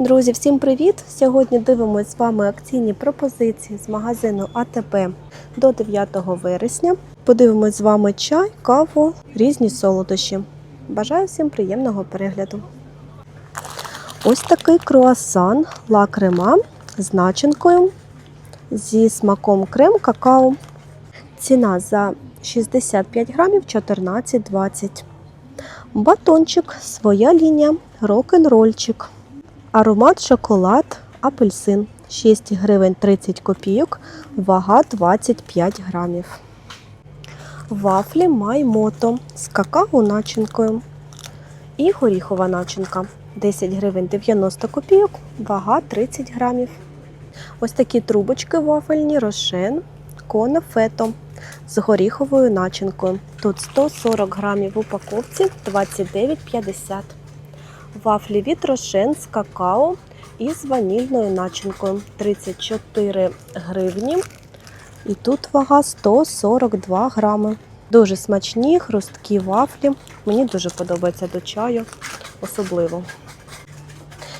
Друзі, всім привіт! Сьогодні дивимося з вами акційні пропозиції з магазину АТБ до 9 вересня. Подивимось з вами чай, каву, різні солодощі. Бажаю всім приємного перегляду. Ось такий круасан ла крема з начинкою зі смаком крем какао. Ціна за 65 грамів 14,20. Батончик, своя лінія, рок-н-рольчик. Аромат шоколад, апельсин 6 гривень 30 копійок, вага 25 грамів. Вафлі Маймото з какао начинкою. І горіхова начинка 10 гривень 90 копійок, вага 30 грамів. Ось такі трубочки вафельні рошен, конефето з горіховою начинкою. Тут 140 грамів в упаковці 29,50 Вафлі від рошен з какао і з ванільною начинкою 34 гривні. І тут вага 142 грами. Дуже смачні, хрусткі вафлі. Мені дуже подобається до чаю, особливо.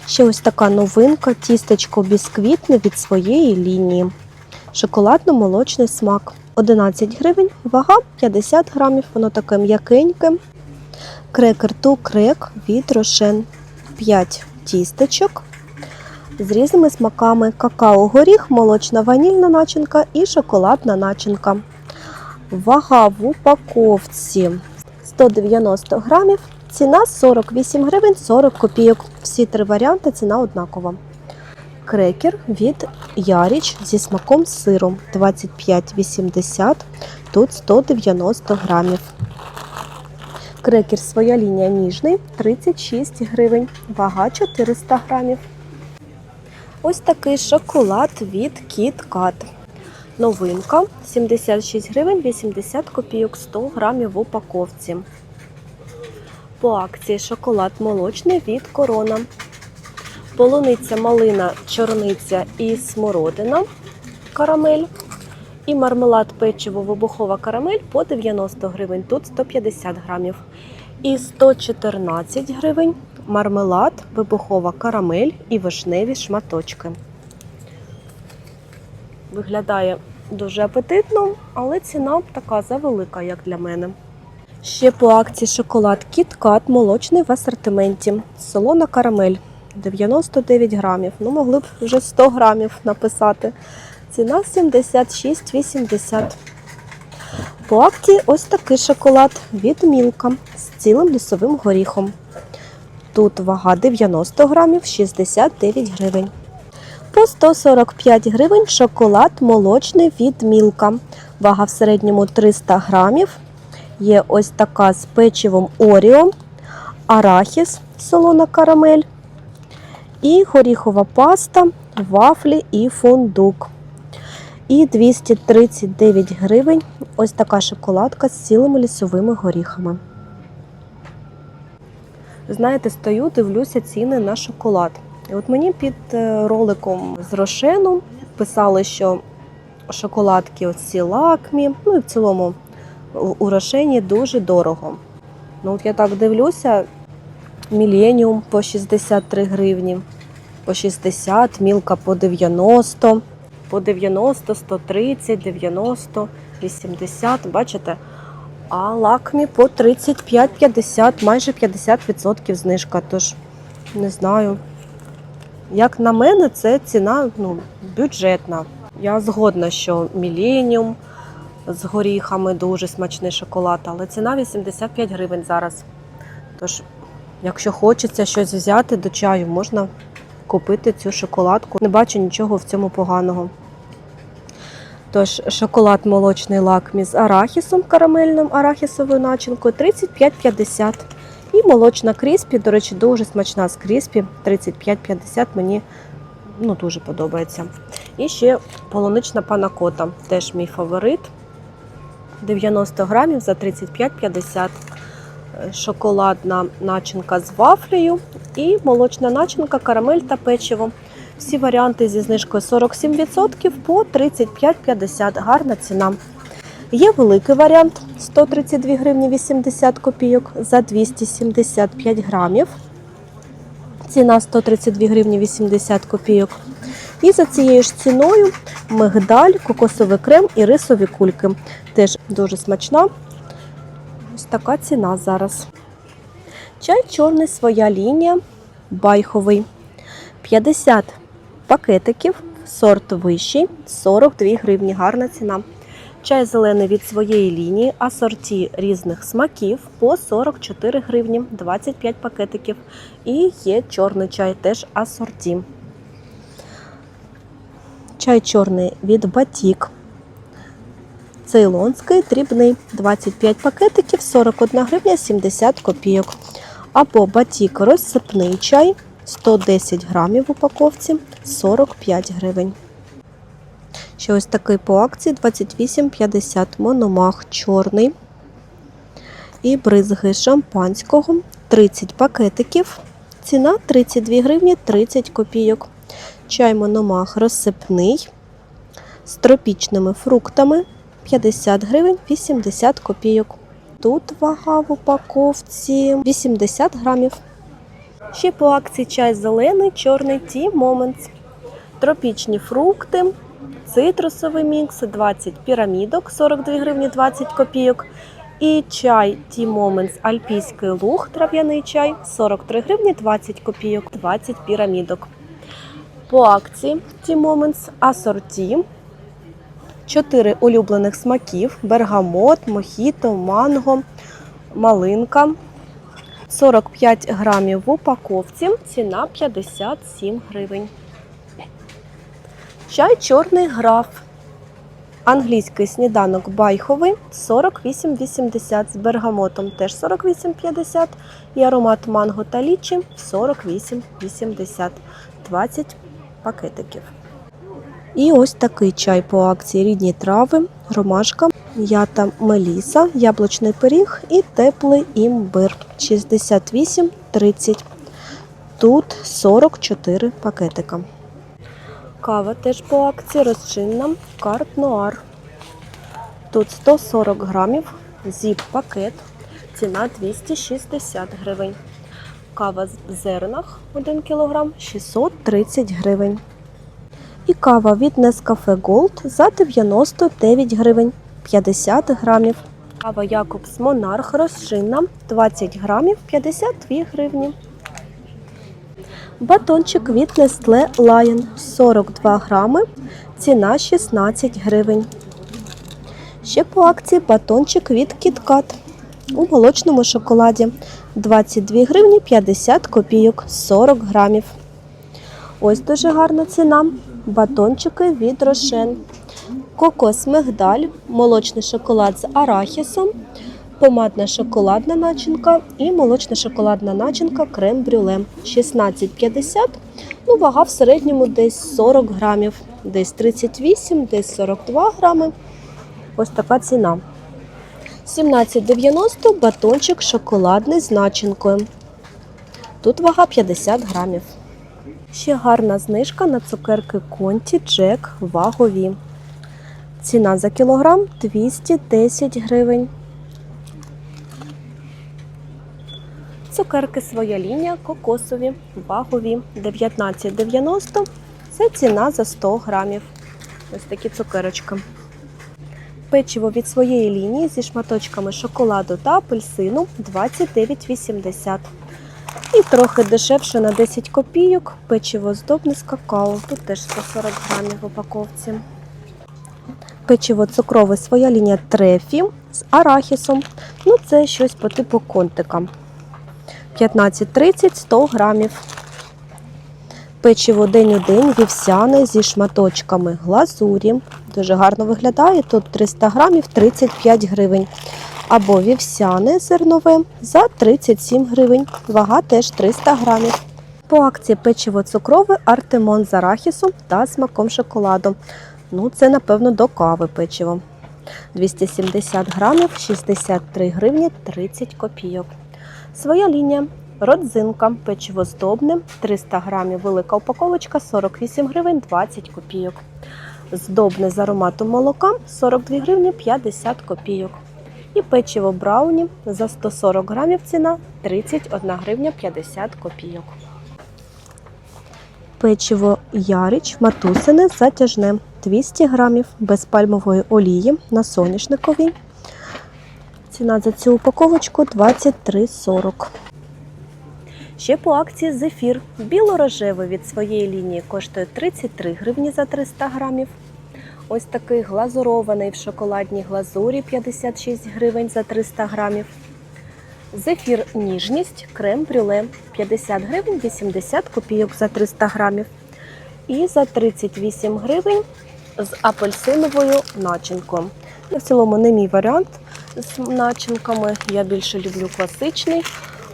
Ще ось така новинка: тістечко бісквітне від своєї лінії. Шоколадно-молочний смак. 11 гривень, вага 50 грамів, воно таке м'якеньке. Крекер ту крек від рошен 5 тістечок з різними смаками: какао, горіх, молочна ванільна начинка і шоколадна начинка. Вага в упаковці 190 грамів, ціна 48 гривень 40 копійок. Всі три варіанти ціна однакова. Крекер від Яріч зі смаком сиру 25,80, тут 190 грамів. Крекер своя лінія ніжний 36 гривень, вага 400 грамів. Ось такий шоколад від KitKat. Новинка 76 гривень 80 копійок 100 грамів в упаковці. По акції шоколад молочний від корона. Полуниця, малина, чорниця і смородина карамель. І мармелад печиво вибухова карамель по 90 гривень, тут 150 грамів. І 114 гривень мармелад, вибухова карамель і вишневі шматочки. Виглядає дуже апетитно, але ціна така завелика, як для мене. Ще по акції шоколад KitKat молочний в асортименті. Солона карамель 99 грамів. Ну, могли б вже 100 грамів написати. Ціна 76,80. По акції ось такий шоколад від Мілка з цілим лісовим горіхом. Тут вага 90 грамів 69 гривень. По 145 гривень шоколад молочний від Мілка. Вага в середньому 300 грамів. Є ось така з печивом Оріо, арахіс, солона карамель, і горіхова паста, вафлі і фундук. І 239 гривень ось така шоколадка з цілими лісовими горіхами. Знаєте, стою, дивлюся ціни на шоколад. І от мені під е, роликом з Рошену писали, що шоколадки оці лакмі, ну і в цілому у Рошені дуже дорого. Ну от я так дивлюся, Міленіум по 63 гривні, по 60, мілка по 90, по 90, 130, 90, 80, бачите? А лакмі по 35-50, майже 50% знижка. Тож не знаю. Як на мене, це ціна ну, бюджетна. Я згодна, що Міленіум з горіхами дуже смачний шоколад, але ціна 85 гривень зараз. Тож, якщо хочеться щось взяти до чаю, можна купити цю шоколадку. Не бачу нічого в цьому поганого. Тож, шоколад молочний лакмі з арахісом, карамельним арахісовою начинкою 35,50. І молочна кріспі, до речі, дуже смачна з кріспі 35,50 мені ну, дуже подобається. І ще полунична панакота, теж мій фаворит. 90 грамів за 35,50. Шоколадна начинка з вафлею і молочна начинка, карамель та печиво. Всі варіанти зі знижкою 47% по 35,50. Гарна ціна. Є великий варіант 132 гривні 80 копійок за 275 грамів. Ціна 132 гривні 80 копійок. І за цією ж ціною мигдаль, кокосовий крем і рисові кульки. Теж дуже смачна. Ось така ціна зараз. Чай чорний своя лінія, байховий. 50 пакетиків, сорт вищий, 42 гривні. Гарна ціна. Чай зелений від своєї лінії, асорті різних смаків по 44 гривні, 25 пакетиків. І є чорний чай, теж асорті. Чай чорний від Батік. Цейлонський дрібний 25 пакетиків, 41 гривня 70 копійок. Або батік розсипний чай 110 грамів в упаковці 45 гривень. Ще ось такий по акції 28,50 мономах чорний. І бризги шампанського 30 пакетиків. Ціна 32 гривні 30 копійок. Чай мономах розсипний з тропічними фруктами 50 гривень 80 копійок. Тут вага в упаковці 80 грамів. Ще по акції чай зелений, чорний ті Moments. Тропічні фрукти, цитрусовий мікс 20 пірамідок 42 гривні 20 копійок. І чай ті Moments Альпійський луг, трав'яний чай 43 гривні 20 копійок, 20 пірамідок. По акції ті Moments асорті. 4 улюблених смаків: бергамот, мохіто, манго, малинка. 45 грамів в упаковці. Ціна 57 гривень. Чай чорний граф. Англійський сніданок байховий 48,80 з бергамотом теж 48,50 і аромат манго та лічі 48,80 20 пакетиків. І ось такий чай по акції рідні трави, ромашка, м'ята меліса, яблучний пиріг і теплий імбир 68,30. Тут 44 пакетика. Кава теж по акції розчинна карт нуар. Тут 140 грамів, зіп пакет, ціна 260 гривень. Кава в зернах 1 кг 630 гривень. І кава від Nescafe Gold за 99 гривень 50 грамів. Кава Якобс Монарх розчинна 20 грамів 52 гривні. Батончик від Nestle Lion 42 грами, ціна 16 гривень. Ще по акції батончик від KitKat у молочному шоколаді 22 гривні 50 копійок 40 грамів. Ось дуже гарна ціна. Батончики від Рошен. Кокос мигдаль, молочний шоколад з арахісом, помадна шоколадна начинка і молочна шоколадна начинка крем-брюле 16,50. Ну, вага в середньому десь 40 грамів, десь 38, десь 42 грами. Ось така ціна. 17,90 батончик шоколадний з начинкою. Тут вага 50 грамів. Ще гарна знижка на цукерки Конті Джек вагові. Ціна за кілограм 210 гривень. Цукерки своя лінія кокосові, вагові 19,90. Це ціна за 100 грамів. Ось такі цукерочки. Печиво від своєї лінії зі шматочками шоколаду та апельсину 29,80. І трохи дешевше на 10 копійок. Печиво здобне з какао. Тут теж 140 грамів в упаковці. Печиво цукрове своя лінія трефі з арахісом. Ну, це щось по типу контика. 15-30 100 грамів. Печиво день у день вівсяне зі шматочками глазурі. Дуже гарно виглядає. Тут 300 грамів 35 гривень. Або вівсяне зернове за 37 гривень. Вага теж 300 грамів. По акції печиво цукрове Артемон з арахісом та смаком шоколаду. Ну, це, напевно, до кави печиво. 270 грамів, 63 гривні 30 копійок. Своя лінія. Родзинка, печиво здобне, 300 грамів, велика упаковочка, 48 гривень 20 копійок. Здобне з ароматом молока 42 гривні 50 копійок. І печиво брауні за 140 грамів ціна 31 гривня 50 копійок. Печиво Ярич Матусине затяжне 200 грамів без пальмової олії на соняшниковій. Ціна за цю упаковочку 23,40. Ще по акції зефір біло-рожевий від своєї лінії коштує 33 гривні за 300 грамів. Ось такий глазурований в шоколадній глазурі 56 гривень за 300 грамів. Зефір ніжність, крем брюле 50 гривень 80 копійок за 300 грамів. І за 38 гривень з апельсиновою начинкою. Ну, В цілому не мій варіант з начинками. Я більше люблю класичний,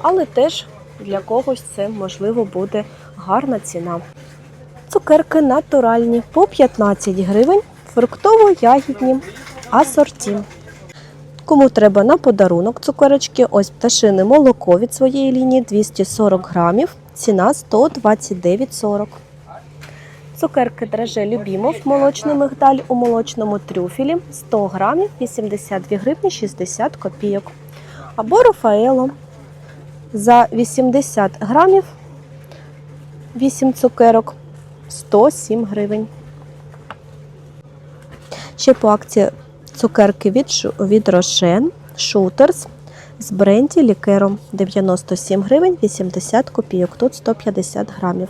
але теж для когось це можливо буде гарна ціна. Цукерки натуральні по 15 гривень, фруктово-ягідні асорті. Кому треба на подарунок цукерочки, ось пташине молоко від своєї лінії 240 грамів, ціна 129,40. Цукерки драже Любімов, молочний мигдаль у молочному трюфелі 100 грамів, 82 гривні 60 копійок. Або Рафаело за 80 грамів 8 цукерок 107 гривень. Ще по акції цукерки від, від Рошен Шутерс з бренді лікером 97 гривень 80 копійок. Тут 150 грамів.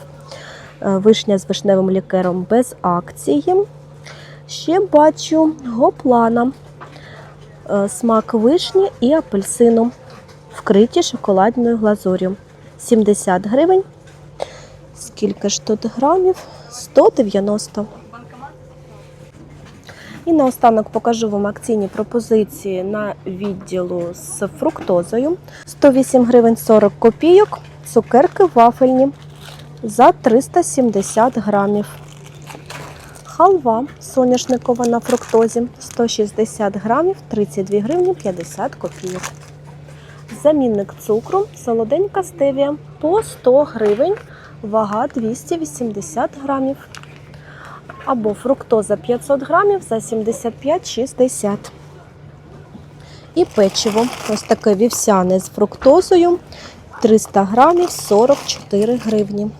Е, Вишня з вишневим лікером без акції. Ще бачу гоплана. Е, Смак вишні і апельсину. Вкриті шоколадною глазур'ю. 70 гривень. Скільки ж тут грамів? 190. І наостанок покажу вам акційні пропозиції на відділу з фруктозою. 108 гривень 40 копійок, цукерки вафельні за 370 грамів. Халва соняшникова на фруктозі 160 грамів 32 гривні 50 копійок. Замінник цукру солоденька стевія по 100 гривень, вага 280 грамів або фруктоза 500 грамів за 75,60. І печиво. Ось таке вівсяне з фруктозою 300 грамів 44 гривні.